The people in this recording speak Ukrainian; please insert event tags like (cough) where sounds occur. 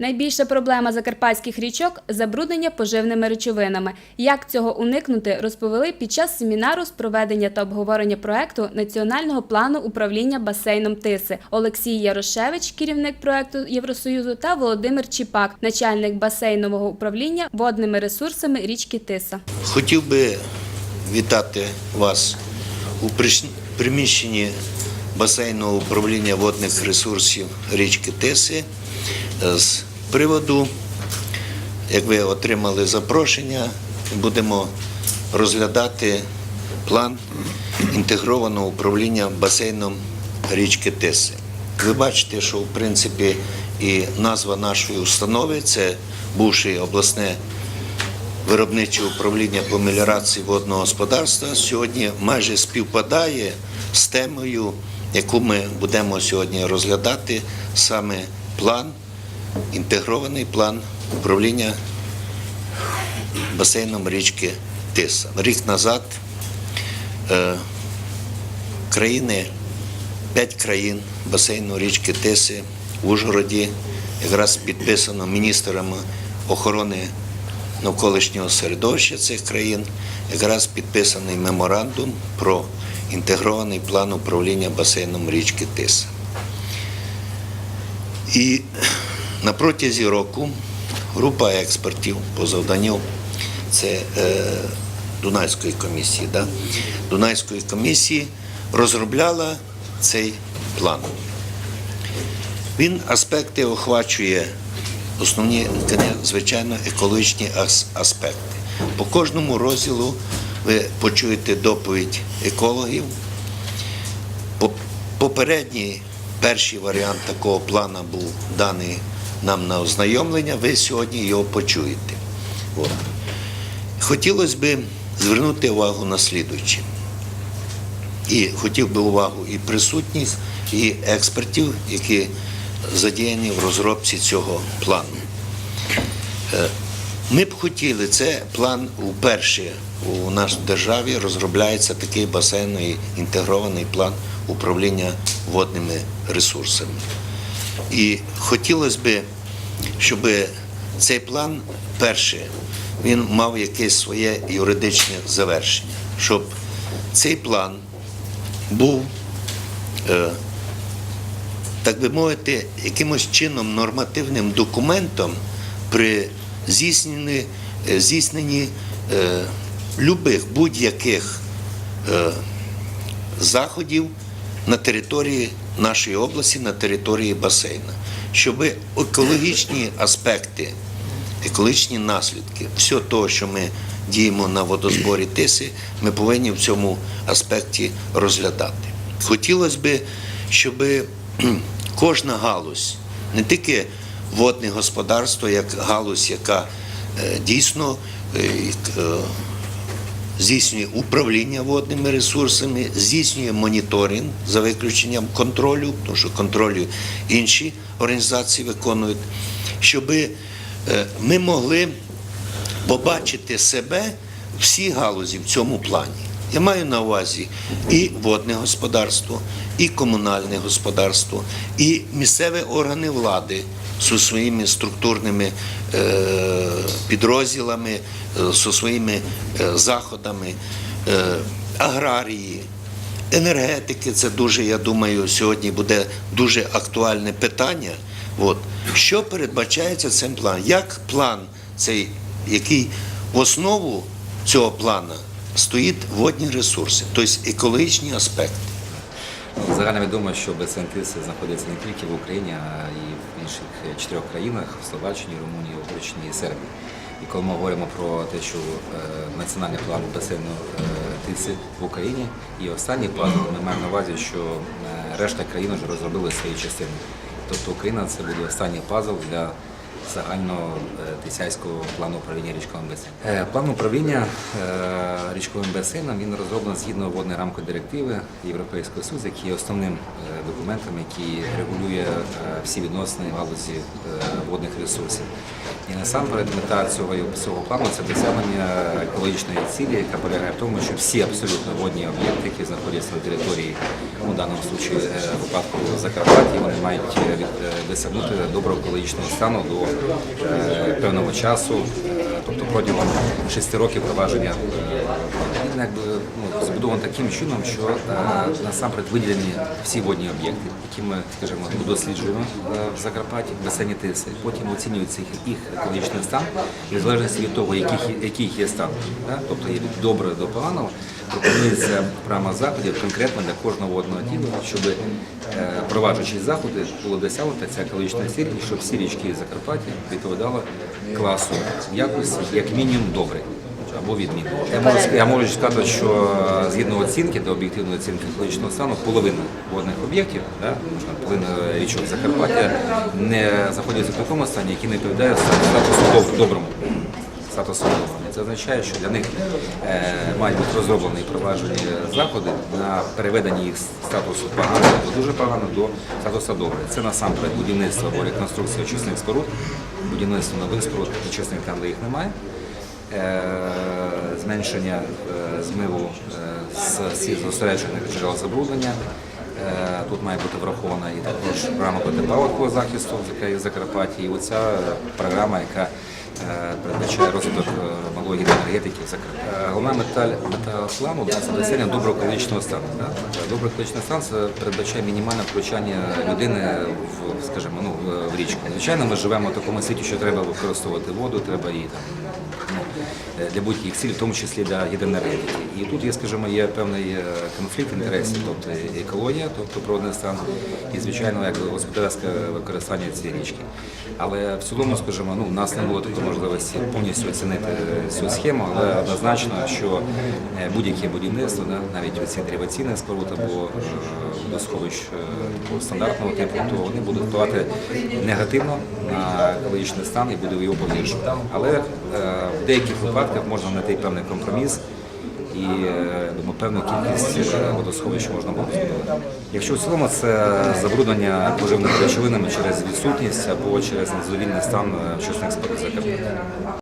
Найбільша проблема закарпатських річок забруднення поживними речовинами. Як цього уникнути, розповіли під час семінару з проведення та обговорення проекту Національного плану управління басейном Тиси Олексій Ярошевич, керівник проекту Євросоюзу, та Володимир Чіпак, начальник басейнового управління водними ресурсами річки Тиса. Хотів би вітати вас у приміщенні басейного управління водних ресурсів річки Тиси з приводу, як ви отримали запрошення, будемо розглядати план інтегрованого управління басейном річки Тиси. Ви бачите, що в принципі і назва нашої установи це бувше обласне виробниче управління по меліорації водного господарства сьогодні майже співпадає з темою, яку ми будемо сьогодні розглядати, саме план, інтегрований план управління басейном річки Тиса. Рік назад е, країни, п'ять країн басейну річки Тиси в Ужгороді якраз підписано міністрами охорони навколишнього середовища цих країн, якраз підписаний меморандум про інтегрований план управління басейном річки Тиса. І на протязі року група експертів по завданню це е, Дунайської комісії, да? Дунайської комісії розробляла цей план. Він аспекти охвачує основні, звичайно, екологічні аспекти. По кожному розділу ви почуєте доповідь екологів. Попередній перший варіант такого плану був даний нам на ознайомлення, ви сьогодні його почуєте. От. Хотілося б звернути увагу на слідуюче. І хотів би увагу і присутніх, і експертів, які задіяні в розробці цього плану. Е, Ми б хотіли, це план вперше у нашій державі розробляється такий басейний інтегрований план управління водними ресурсами. І хотілося б, щоб цей план перше, він мав якесь своє юридичне завершення, щоб цей план був е, так би мовити, якимось чином нормативним документом при здійсненні, е, здійсненні е, любих будь-яких заходів на території нашої області, на території басейна, щоб екологічні аспекти, екологічні наслідки, все того, що ми діємо на водозборі тиси, ми повинні в цьому аспекті розглядати. Хотілося б, щоб (clears throat) кожна галузь, не тільки водне господарство, як галузь, яка е, дійсно е, е, здійснює управління водними ресурсами, здійснює моніторинг за виключенням контролю, тому що контролю інші організації виконують, щоб ми могли побачити себе всі галузі в цьому плані. Я маю на увазі і водне господарство, і комунальне господарство, і місцеві органи влади зі своїми структурними е, підрозділами, е, зі своїми е, заходами, аграрії, енергетики. Це дуже, я думаю, сьогодні буде дуже актуальне питання. От. Що передбачається цим планом? Як план цей, який в основу цього плану стоїть водні ресурси, тобто екологічні аспекти. Загально відомо, що Тиси знаходиться не тільки в Україні, а й в інших чотирьох країнах Словаччині, Румунії, Угорщині і Сербії. І коли ми говоримо про те, що е, національний план басейну е, Тиси в Україні і останній план, ми маємо на увазі, що е, решта країн вже розробили свої частини. Тобто Україна це буде останній пазл для загального е, тисяйського плану управління річковим басейном. Е, План управління е, річковим басейном він розроблений згідно водної рамкової директиви Європейського Союзу, який є основним е, документом, який регулює всі відносини галузі водних ресурсів. І насамперед мета цього, цього плану це досягнення екологічної цілі, яка полягає в тому, що всі абсолютно водні об'єкти, які знаходяться на території Ну, в даному е, в випадку Закарпаття вони мають е, е, досягнути доброго екологічного стану до певного часу, тобто протягом шести років провадження він якби ну, збудований таким чином, що насамперед виділені всі водні об'єкти, які ми, скажімо, досліджуємо в Закарпатті, басейні Тиси. Потім оцінюється їх, екологічний стан і в залежності від того, який, є стан. Тобто є доброго до поганого, пропонується програма заходів конкретно для кожного водного тіла, щоб е, проваджуючи заходи було досягнута ця екологічна ціль, і щоб всі річки Закарпаття відповідали класу якості, як мінімум добре. Або відмінно. Я можу, я можу сказати, що е, згідно оцінки до об'єктивної оцінки екологічного стану, половина водних об'єктів, да, половина річок Закарпаття не знаходяться в такому стані, який не відповідає статусу доброму. Статусу доброму. Це означає, що для них е, мають бути розроблені і проваджені заходи на переведення їх статусу погано або дуже погано до статусу добре. Це насамперед будівництво або реконструкція очисних споруд, будівництво нових споруд очисних там, де їх немає е, зменшення е, змиву з зосереджених джерел забруднення. Тут має бути врахована і також програма протипаводкового захисту, в Закарпатті, і оця програма, яка передбачає розвиток е, малої енергетики в Е, Головна металь мета плану да, це досягнення доброго екологічного стану. Добрий екологічний стан це передбачає мінімальне включання людини в, скажімо, ну, в- річку. Звичайно, ми живемо в такому світі, що треба використовувати воду, треба її там е, для будь-яких цілей, в тому числі для гідроенергетики. І тут є, скажімо, є певний е, конфлікт інтересів, тобто екологія, тобто природний стан, і звичайно, як господарське використання цієї річки. Але в цілому, скажімо, ну, у нас не було такої можливості повністю оцінити цю схему, але однозначно, що е, будь-яке будівництво, навіть оці дереваційних споруд або е, е, такого стандартного типу, то вони будуть впливати негативно на екологічний стан і буде його погіршувати. Але е, в деяких випадках можна знайти певний компроміс і е, думаю, певну кількість е, водосховищ можна було збудувати. Якщо в цілому це забруднення поживними речовинами через відсутність або через незадовільний стан е, очисних споруд Закарпаття.